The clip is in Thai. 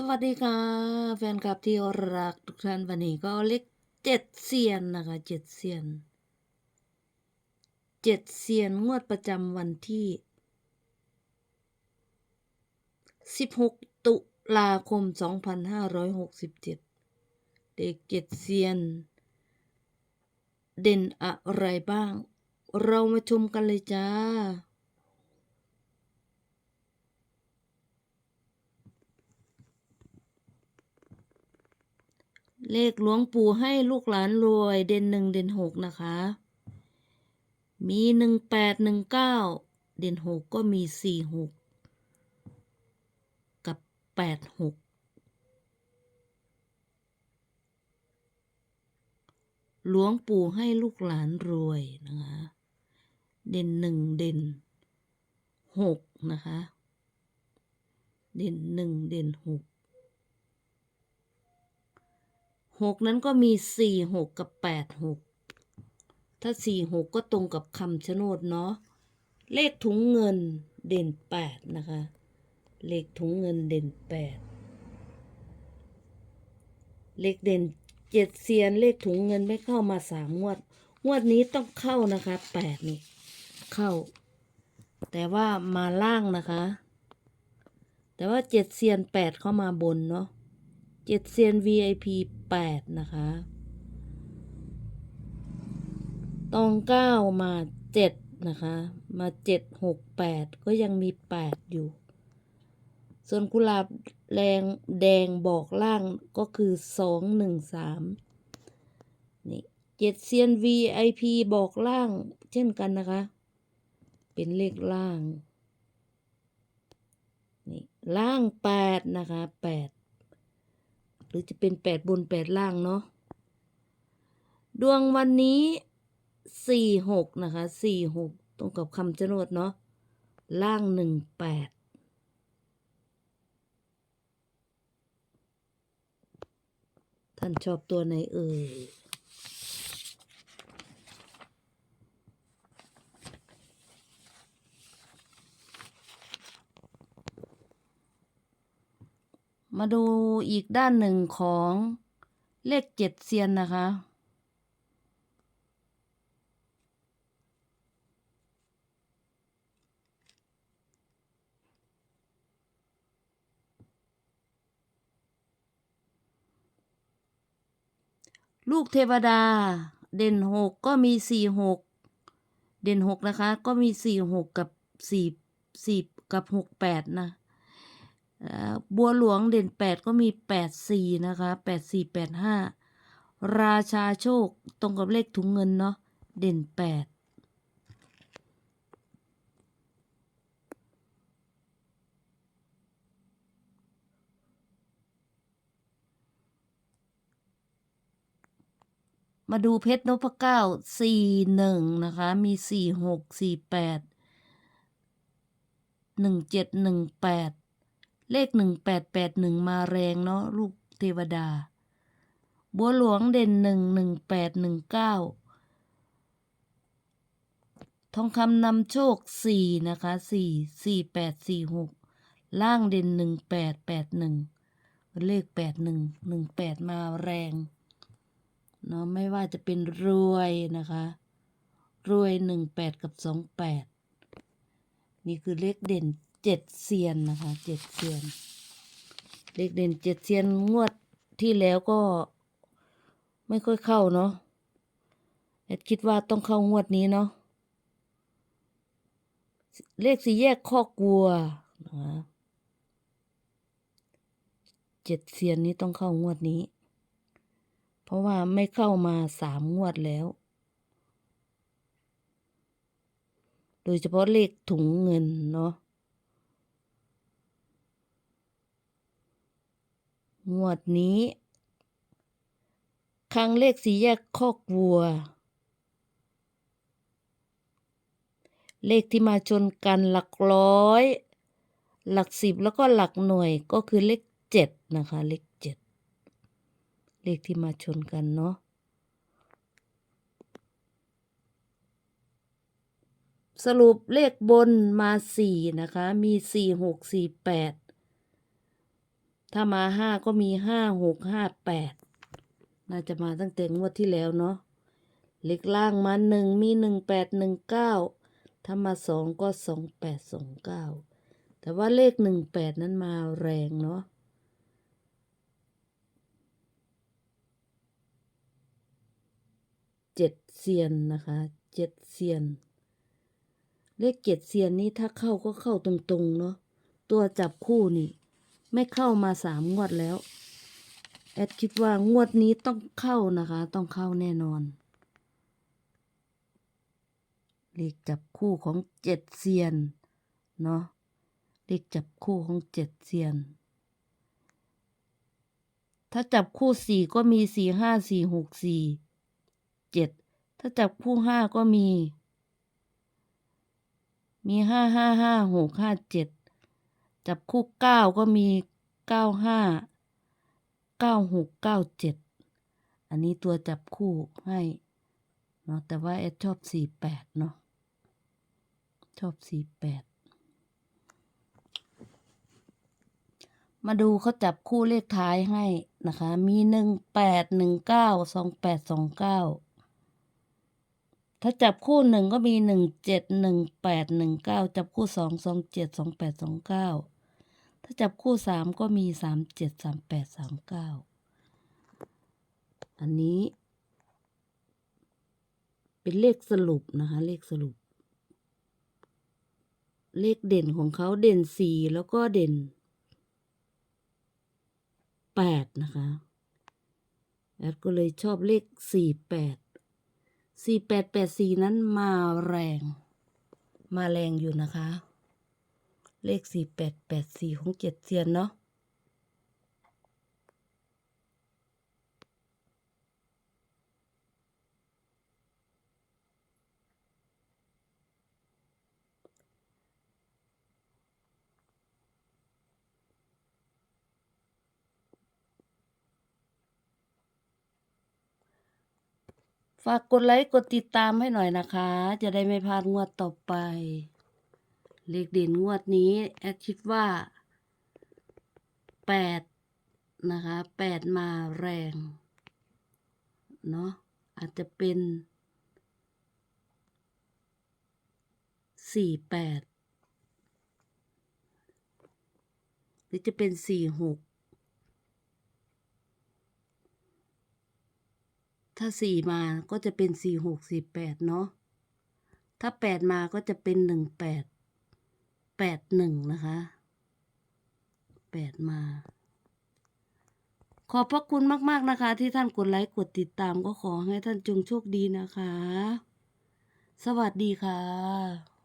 สวัสดีค่ะ แฟนคลับที่รักทุกท่านวันนี้ก็เลขเจ็ดเซียนนะคะเจ็ดเซียนเจ็ดเซียนงวดประจำวันที่สิบหกตุลาคมสองพันห้าร้อยหกสิบเจ็ดเด็กเจ็ดเซียน เด่นอะไรบ้าง เรามาชมกันเลยจ้า เลขหลวงปู่ให้ลูกหลานรวย เด่นหนึ่งเด่นหกนะคะ มีหนึ่งแปดหนึ่งเก้าเด่นหกก็มีสี่หกกับแปดหกหลวงปู่ให้ลูกหลานรวยนะคะ เด่นหนึ่งเด่นหกนะคะ เด่นหนึ่งเด่นหก หกนั้นก็มีสี่หกกับแปดหกถ้าสี่หกก็ตรงกับคำชะโนดเนาะ เลขถุงเงินเด่นแปดนะคะ เลขถุงเงินเด่นแปดเลขเด่นเจ็ดเซียนเลขถุงเงินไม่เข้ามาสามงวด งวดนี้ต้องเข้านะคะแปดนี่เข้า แต่ว่ามาล่างนะคะ แต่ว่าเจ็ดเซียนแปดเข้ามาบนเนาะ เจ็ดเซียน VIP แปดนะคะ ตองเก้ามาเจ็ดนะคะ มาเจ็ดหกแปดก็ยังมีแปดอยู่ ส่วนกุหลาบแดงแดงบอกล่างก็คือสองหนึ่งสามนี่เจ็ดเซียน VIP บอกล่างเช่นกันนะคะ เป็นเลขล่าง นี่ล่างแปดนะคะแปด หรือจะเป็นแปดบนแปดล่างเนาะดวงวันนี้สี่หกนะคะสี่หกตรงกับคำจรวดเนาะล่างหนึ่งแปดท่านชอบตัวไหนเอ่ย มาดูอีกด้านหนึ่งของเลขเจ็ดเซียนนะคะ ลูกเทวดา เด่นหกก็มีสี่หกเด่นหกนะคะ ก็มีสี่หกกับสี่สี่กับหกแปดนะ บัวหลวงเด่นแปดก็มีแปดสี่นะคะแปดสี่แปดห้าราชาโชคตรงกับเลขถุงเงินเนาะเด่นแปดมาดูเพชรนพเก้าสี่หนึ่งนะคะ มีสี่หกสี่แปดหนึ่งเจ็ดหนึ่งแปด เลขหนึ่งแปดแปดหนึ่งมาแรงเนาะลูกเทวดา บัวหลวงเด่นหนึ่งหนึ่งแปดหนึ่งเก้าทองคำนำโชคสี่นะคะสี่สี่แปดสี่หกล่างเด่นหนึ่งแปดแปดหนึ่งเลขแปดหนึ่งหนึ่งแปดมาแรงเนาะไม่ว่าจะเป็นรวยนะคะ รวยหนึ่งแปดกับสองแปดนี่คือเลขเด่น เจ็ดเซียนนะคะเจ็ดเซียน เลขเด่นเจ็ดเซียนงวดที่แล้วก็ไม่ค่อยเข้าเนาะแอดคิดว่าต้องเข้างวดนี้เนาะเลขสี่แยกข้อกลัวนะคะเจ็ดเซียนนี้ต้องเข้างวดนี้ เพราะว่าไม่เข้ามาสามงวดแล้ว โดยเฉพาะเลขถุงเงินเนาะ งวดนี้ ครั้งเลขสีแยกคอกวัว เลขที่มาชนกันหลักร้อย หลักสิบแล้วก็หลักหน่วยก็คือเลขเจ็ดนะคะ เลขเจ็ดเลขที่มาชนกันเนาะสรุปเลขบนมาสี่นะคะ มีสี่หกสี่แปด ถ้ามาห้าก็มีห้าหกห้าแปดน่าจะมาตั้งแต่งวดที่แล้วเนาะเลขล่างมาหนึ่งมีหนึ่งแปดหนึ่งเก้าถ้ามาสองก็สองแปดสองเก้าแต่ว่าเลขหนึ่งแปดนั้นมาแรงเนาะเจ็ดเซียนนะคะเจ็ดเซียน เลขเจ็ดเซียนนี้ถ้าเข้าก็เข้าตรงๆเนาะตัวจับคู่นี่ ไม่เข้ามาสามงวดแล้ว แอดคิดว่างวดนี้ต้องเข้านะคะ ต้องเข้าแน่นอนเลขจับคู่ของเจ็ดเซียน เนาะเลขจับคู่ของเจ็ดเซียน ถ้าจับคู่สี่ก็มีสี่ห้าสี่หกสี่เจ็ดถ้าจับคู่ห้าก็มี มีห้าห้าห้าหกห้าเจ็ด จับคู่เก้าก็มีเก้าห้าเก้าหกเก้าเจ็ดอันนี้ตัวจับคู่ให้เนาะแต่ว่าแอดชอบสี่แปดเนาะชอบสี่แปดมาดูเขาจับคู่เลขท้ายให้นะคะ มีหนึ่งแปดหนึ่งเก้าสองแปดสองเก้าถ้าจับคู่หนึ่งก็มีหนึ่งเจ็ดหนึ่งแปดหนึ่งเก้าจับคู่สองสองเจ็ดสองแปดสองเก้า ถ้าจับคู่สามก็มีสามเจ็ดสามแปดสามเก้าอันนี้ เป็นเลขสรุปนะคะ เลขสรุป เลขเด่นของเขาเด่นสี่แล้วก็เด่นแปดนะคะแอดก็เลยชอบเลขสี่แปดสี่แปดแปดสี่นั้นมาแรง มาแรงอยู่นะคะ เลขสี่แปดแปดสี่ของเจ็ดเซียนเนาะฝากกดไลค์ กดติดตามให้หน่อยนะคะ จะได้ไม่พลาดงวดต่อไป เลขเด่นงวดนี้แอดคิดว่าแปดนะคะแปดมาแรงเนาะอาจจะเป็นสี่แปดหรือจะเป็นสี่หกถ้าสี่มาก็จะเป็นสี่หกสี่แปดเนาะถ้าแปดมาก็จะเป็นหนึ่งแปด แปดหนึ่งนะคะแปดมา ขอบพระคุณมาก ๆ นะคะ ที่ท่านกดไลค์กดติดตามก็ขอให้ท่านจงโชคดีนะคะ สวัสดีค่ะ